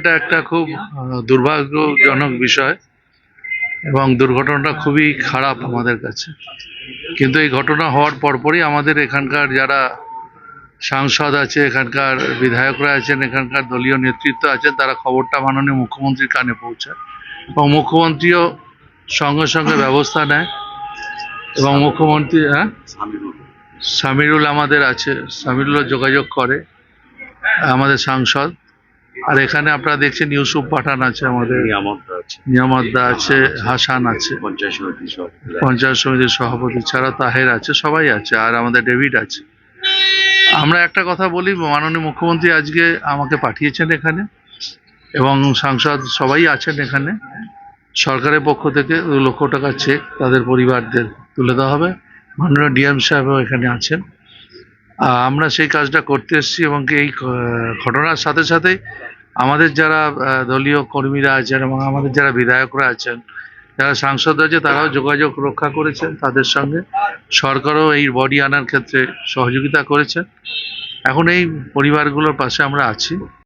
এটা একটা খুব দুর্ভাগ্যজনক বিষয় এবং দুর্ঘটনাটা খুবই খারাপ আমাদের কাছে। কিন্তু এই ঘটনা হওয়ার পরপরই আমাদের এখানকার যারা সাংসদ আছে, এখানকার বিধায়করা আছেন, এখানকার দলীয় নেতৃত্ব আছেন, তারা খবরটা মাননীয় মুখ্যমন্ত্রীর কানে পৌঁছায় এবং মুখ্যমন্ত্রীও সঙ্গে সঙ্গে ব্যবস্থা নেয় এবং মুখ্যমন্ত্রী হ্যাঁ? সামিরুল আমাদের আছে, সামিরুলও যোগাযোগ করে আমাদের সাংসদ। আর এখানে আপনারা দেখছেন ইউসুফ পাঠান আছে আমাদের। নিয়ামতদা আছে। হাসান আছে। পঞ্চায়েত সমিতি পঞ্চায়েত সমিতির সভাপতি ছাড়া তাহের আছে সবাই আছে আর আমাদের ডেভিড আছে। আমরা একটা কথা বলি মাননীয় মুখ্যমন্ত্রী আজকে আমাকে পাঠিয়েছেন এখানে এবং সাংসদ সবাই আছেন এখানে। সরকারের পক্ষ থেকে দু লক্ষ টাকা চেক তাদের পরিবারদের তুলে দেওয়া হবে। মাননীয় ডিএম সাহেবও এখানে আছেন। আমরা সেই কাজটা করতে এসেছি এবং এই ঘটনার সাথে সাথে আমাদের যারা দলীয় কর্মীরা আছেন এবং আমাদের যারা বিধায়করা আছেন, যারা সাংসদ আছে, তারাও যোগাযোগ রক্ষা করেছেন তাদের সঙ্গে। সরকারও এই বডি আনার ক্ষেত্রে সহযোগিতা করেছে এখন এই পরিবারগুলোর পাশে আমরা আছি।